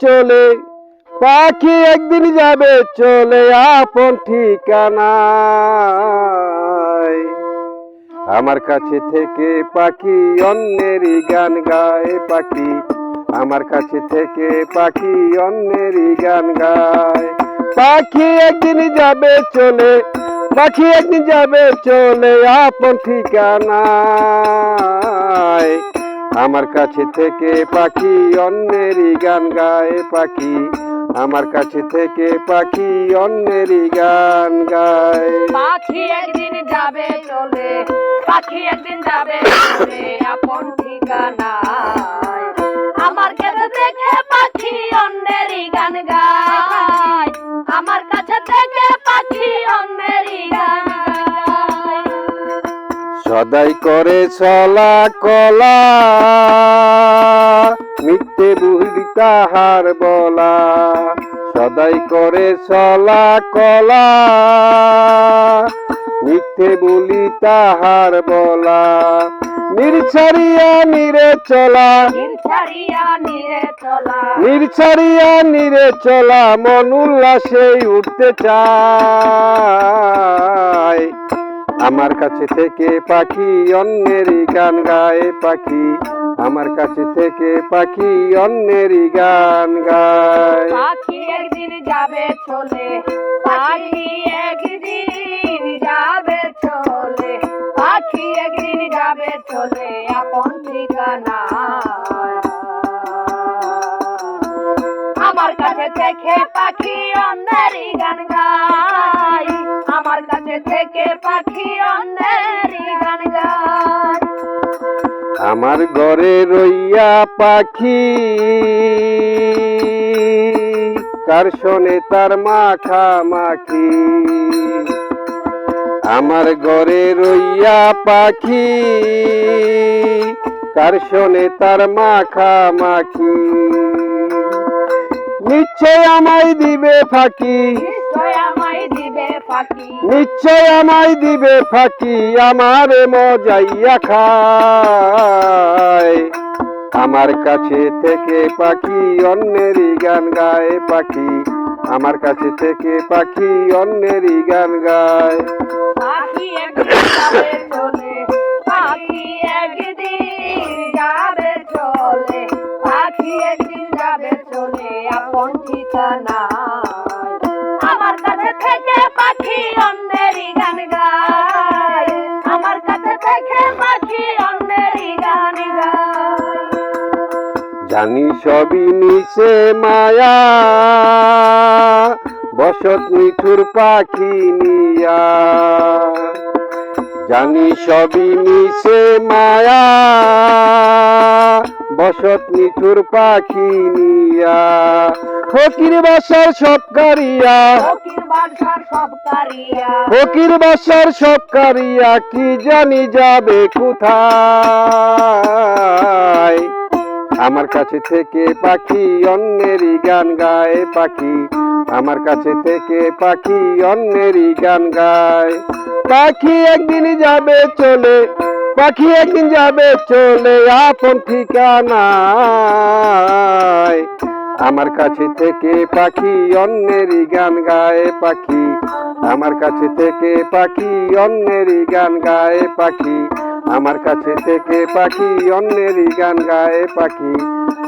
চলে, পাখি একদিন যাবে, চলে আপন ঠিকানায়। আমার কাছে থেকে পাখি অন্যেরই গান গায়, পাখি। আমার কাছে থেকে পাখি অন্যেরই গান গায়। পাখি একদিন যাবে, চলে, পাখি একদিন যাবে, চলে আপন ঠিকানায়। আমার কাছে থেকে পাখি, অন্যেরই গান গায় পাখি। আমার কাছে থেকে পাখি, অন্যেরই গান গায়। পাখি একদিন যাবে চলে, পাখি একদিন যাবে চলে, আপন ঠিকানায় সদাই করে চলা কলা মিথ্যে বুঝি তাহার বলা। সদাই করে চলা কলা মিথ্যে বলি তাহার বলা। নির্ছারিয়া নিরে চলা। নির্ছারিয়া নিরে চলা। মন উল্লাসে উঠতে চায়। আমার কাছে থেকে পাখি অন্যেরই গান গায় পাখি। আমার কাছে থেকে পাখি অন্যেরই গান গায়। পাখি একদিন যাবে চলে, পাখি আমার কাছে থেকে পাখি অন্যেরই গান গায়। আমার কাছে থেকে পাখি অন্যেরই গান গায়। আমার ঘরে রইয়া পাখি, কার শোনে তার মাখা মাখি? আমার ঘরে রইয়া পাখি, কার শোনে তার মাখা মাখি? নিশ্চয় আমায় দিবে ফাঁকি। নিশ্চয় আমায় দিবে ফাঁকি। আমার মজাইয়া খায়। আমার কাছে থেকে পাখি অন্যেরই গান গায় পাখি। আমার কাছে থেকে পাখি অন্যেরই গান গায়। আপন ঠিকানা আমার কাছে থেকে পাখি অন্যেরই গান গায়। আমার কাছে থেকে পাখি অন্যেরই গান গায়। জানি সবই নিচে মায়া বসত মিঠুর পাখি নিয়া। জানি সবই নিচে মায়া বসত মিঠুর পাখি নিয়া। কারিয়া। ফকির বাদশার সব কারিয়া। ফকির বাসার সব কারিয়া। কি জানি যাবে কোথায়? আমার কাছে থেকে পাখি অন্যেরই গান গায় পাখি। আমার কাছে থেকে পাখি অন্যেরই গান গায়। পাখি একদিন যাবে চলে পাখি একদিন যাবে চলে আপন ঠিকানায়। আমার কাছে থেকে পাখি, অন্যেরই গান গায়ে পাখি। আমার কাছে থেকে পাখি, অন্যেরই গান গায়ে পাখি। আমার কাছে থেকে পাখি, অন্যেরই গান গায়ে পাখি।